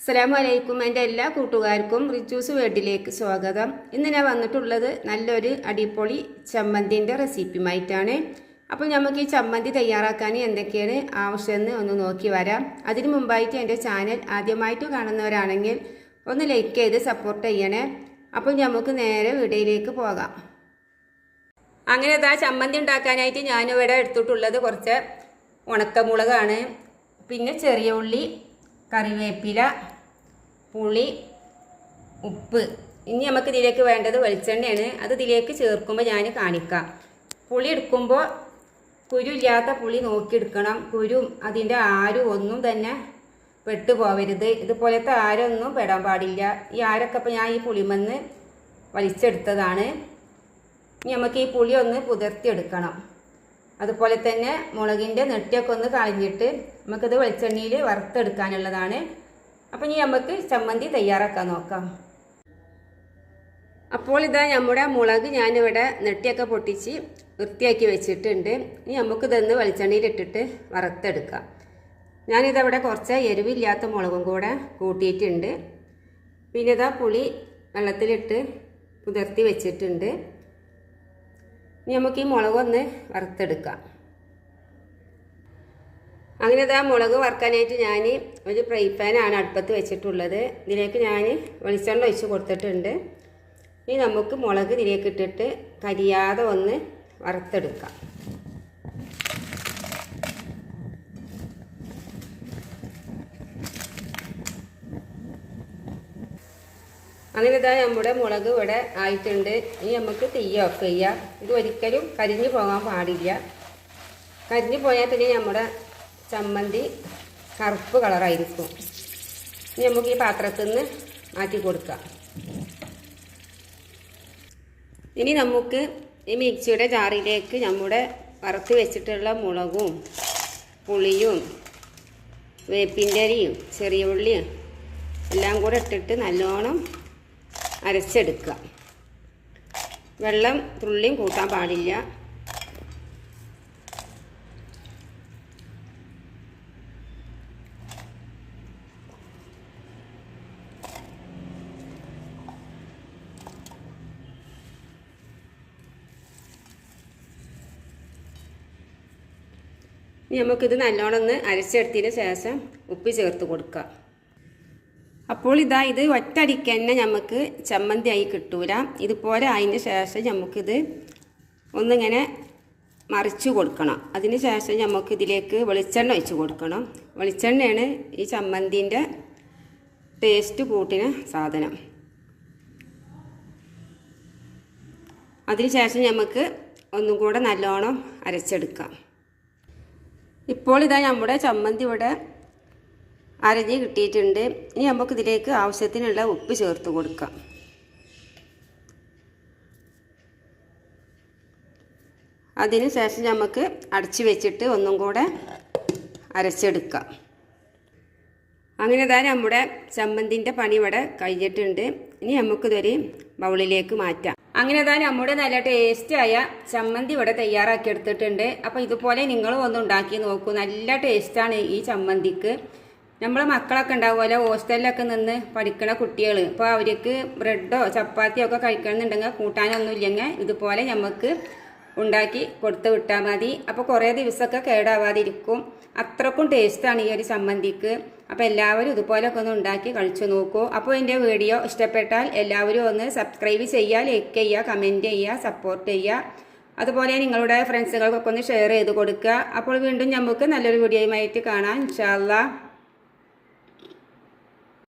അസ്സലാമു അലൈക്കും എന്റെ എല്ലാ കൂട്ടുകാർക്കും റിച്ചൂസ് വേർഡിലേക്ക് സ്വാഗതം. ഇന്ന് ഞാൻ വന്നിട്ടുള്ളത് നല്ലൊരു അടിപൊളി ചമ്മന്തിന്റെ റെസിപ്പിയുമായിട്ടാണ്. അപ്പോൾ നമുക്ക് ഈ ചമ്മന്തി തയ്യാറാക്കാൻ എന്തൊക്കെയാണ് ആവശ്യമെന്ന് ഒന്ന് നോക്കി വരാം. അതിന് മുമ്പായിട്ട് എന്റെ ചാനൽ ആദ്യമായിട്ട് കാണുന്നവരാണെങ്കിൽ ഒന്ന് ലൈക്ക് ചെയ്ത് സപ്പോർട്ട് ചെയ്യണേ. അപ്പോൾ നമുക്ക് നേരെ വീഡിയോയിലേക്ക് പോകാം. അങ്ങനെ ഇതാ ചമ്മന്തി ഉണ്ടാക്കാനായിട്ട് ഞാനിവിടെ എടുത്തിട്ടുള്ളത് കുറച്ച് ഉണക്കമുളകാണ്. പിന്നെ ചെറിയ ഉള്ളി കറിവേപ്പില പുളി ഉപ്പ്. ഇനി നമുക്ക് ഇതിലേക്ക് വേണ്ടത് വെളിച്ചെണ്ണയാണ്. അത് ഇതിലേക്ക് ചേർക്കുമ്പോൾ ഞാൻ കാണിക്കാം. പുളി എടുക്കുമ്പോൾ കുരു ഇല്ലാത്ത പുളി നോക്കിയെടുക്കണം. കുരും അതിന്റെ ആരും ഒന്നും തന്നെ പെട്ടു പോവരുത്. ഇതുപോലത്തെ ആരൊന്നും പെടാൻ പാടില്ല. ഈ ആരൊക്കെ ഇപ്പോൾ ഞാൻ ഈ പുളിമന്ന് വലിച്ചെടുത്തതാണ്. ഇനി നമുക്ക് ഈ പുളി ഒന്ന് കുതിർത്തിയെടുക്കണം അതുപോലെ തന്നെ മുളകിന്റെ നെട്ടിയൊക്കെ ഒന്ന് കളഞ്ഞിട്ട് നമുക്കിത് വെളിച്ചെണ്ണയിൽ വറുത്തെടുക്കാനുള്ളതാണ്. അപ്പോൾ ഇനി നമുക്ക് ചമ്മന്തി തയ്യാറാക്കാൻ നോക്കാം. അപ്പോൾ ഇതാ നമ്മുടെ മുളക് ഞാനിവിടെ നെട്ടിയൊക്കെ പൊട്ടിച്ച് വൃത്തിയാക്കി വെച്ചിട്ടുണ്ട്. ഇനി നമുക്കിതൊന്ന് വെളിച്ചെണ്ണയിലിട്ടിട്ട് വറുത്തെടുക്കാം. ഞാനിതവിടെ കുറച്ച് എരിവില്ലാത്ത മുളകും കൂടെ കൂട്ടിയിട്ടുണ്ട്. പിന്നെ ഇതാ പുളി വെള്ളത്തിലിട്ട് കുതിർത്തി വെച്ചിട്ടുണ്ട്. ഇനി നമുക്ക് ഈ മുളകൊന്ന് വറുത്തെടുക്കാം. അങ്ങനെ ഇതാ മുളക് വറുക്കാനായിട്ട് ഞാൻ ഒരു ഫ്രൈ പാനാണ് അടുപ്പത്ത് വെച്ചിട്ടുള്ളത്. ഇതിലേക്ക് ഞാൻ വെളിച്ചെണ്ണ ഒഴിച്ച് കൊടുത്തിട്ടുണ്ട്. ഇനി നമുക്ക് മുളക് ഇതിലേക്ക് ഇട്ടിട്ട് കരിയാതെ ഒന്ന് വറുത്തെടുക്കാം. അങ്ങനെ ഇതാ നമ്മുടെ മുളക് ഇവിടെ ആയിട്ടുണ്ട്. ഇനി നമുക്ക് തീ ഓഫ് ചെയ്യാം. ഇത് ഒരിക്കലും കരിഞ്ഞു പോകാൻ പാടില്ല. കരിഞ്ഞു പോയാൽ പിന്നെ നമ്മുടെ ചമ്മന്തി കറുപ്പ് കളറായിരിക്കും ഇനി നമുക്ക് ഈ പാത്രത്തിൽ നിന്ന് മാറ്റി കൊടുക്കാം. ഇനി നമുക്ക് ഈ മിക്സിയുടെ ജാറിലേക്ക് നമ്മുടെ വറുത്ത് വെച്ചിട്ടുള്ള മുളകും പുളിയും വേപ്പിന്റെ അരിയും ചെറിയ ഉള്ളിയും എല്ലാം കൂടെ ഇട്ടിട്ട് നല്ലോണം അരച്ചെടുക്കുക. വെള്ളം തുള്ളിയും കൂട്ടാൻ പാടില്ല. ഇനി നമുക്കിത് നല്ലോണം ഒന്ന് അരച്ചെടുത്തതിന് ശേഷം ഉപ്പ് ചേർത്ത് കൊടുക്കാം അപ്പോൾ ഇതാ ഇത് ഒറ്റടിക്ക് തന്നെ നമുക്ക് ചമ്മന്തിയായി കിട്ടൂല. ഇതുപോലെ അതിന് ശേഷം നമുക്കിത് ഒന്നിങ്ങനെ മറിച്ച് കൊടുക്കണം. അതിന് ശേഷം നമുക്ക് ഇതിലേക്ക് വെളിച്ചെണ്ണ ഒഴിച്ച് കൊടുക്കണം. വെളിച്ചെണ്ണയാണ് ഈ ചമ്മന്തിന്റെ പേസ്റ്റ് കൂട്ടിന് സാധനം. അതിനുശേഷം നമുക്ക് ഒന്നും കൂടെ നല്ലോണം അരച്ചെടുക്കാം. ഇപ്പോൾ ഇതാ നമ്മുടെ ചമ്മന്തി ഇവിടെ അരഞ്ഞ് കിട്ടിയിട്ടുണ്ട്. ഇനി നമുക്ക് ഇതിലേക്ക് ആവശ്യത്തിനുള്ള ഉപ്പ് ചേർത്ത് കൊടുക്കാം. അതിന് ശേഷം നമുക്ക് അടച്ചു വെച്ചിട്ട് ഒന്നും കൂടെ അരച്ചെടുക്കാം. അങ്ങനെ തന്നെ നമ്മുടെ ചമ്മന്തിന്റെ പണി ഇവിടെ കഴിഞ്ഞിട്ടുണ്ട്. ഇനി നമുക്കിതൊരു ബൗളിലേക്ക് മാറ്റാം. അങ്ങനെ തന്നെ നമ്മുടെ നല്ല ടേസ്റ്റായ ചമ്മന്തി ഇവിടെ തയ്യാറാക്കി എടുത്തിട്ടുണ്ട്. അപ്പോൾ ഇതുപോലെ നിങ്ങളും ഒന്ന് ഉണ്ടാക്കി നോക്കൂ. നല്ല ടേസ്റ്റാണ് ഈ ചമ്മന്തിക്ക്. നമ്മളെ മക്കളൊക്കെ ഉണ്ടാവുമല്ലോ ഹോസ്റ്റലിലൊക്കെ നിന്ന് പഠിക്കണ കുട്ടികൾ അപ്പോൾ അവർക്ക് ബ്രെഡോ ചപ്പാത്തിയോ ഒക്കെ കഴിക്കണമെന്നുണ്ടെങ്കിൽ കൂട്ടാനൊന്നും ഇല്ലെങ്കിൽ ഇതുപോലെ നമുക്ക് ഉണ്ടാക്കി കൊടുത്ത് വിട്ടാൽ മതി. അപ്പോൾ കുറേ ദിവസമൊക്കെ കേടാവാതിരിക്കും. അത്രക്കും ടേസ്റ്റാണ് ഈ ഒരു ചമ്മന്തിക്ക്. അപ്പോൾ എല്ലാവരും ഇതുപോലൊക്കെ ഒന്ന് ഉണ്ടാക്കി കഴിച്ചു നോക്കൂ. അപ്പോൾ എന്റെ വീഡിയോ ഇഷ്ടപ്പെട്ടാൽ എല്ലാവരും ഒന്ന് സബ്സ്ക്രൈബ് ചെയ്യുക ലൈക്ക് ചെയ്യുക കമന്റ് ചെയ്യുക സപ്പോർട്ട് ചെയ്യുക. അതുപോലെ നിങ്ങളുടെ ഫ്രണ്ട്സുകൾക്കൊക്കെ ഒന്ന് ഷെയർ ചെയ്ത് കൊടുക്കുക. അപ്പോൾ വീണ്ടും നമുക്ക് നല്ലൊരു വീഡിയോയുമായിട്ട് കാണാം. ഇൻഷാല്ലാ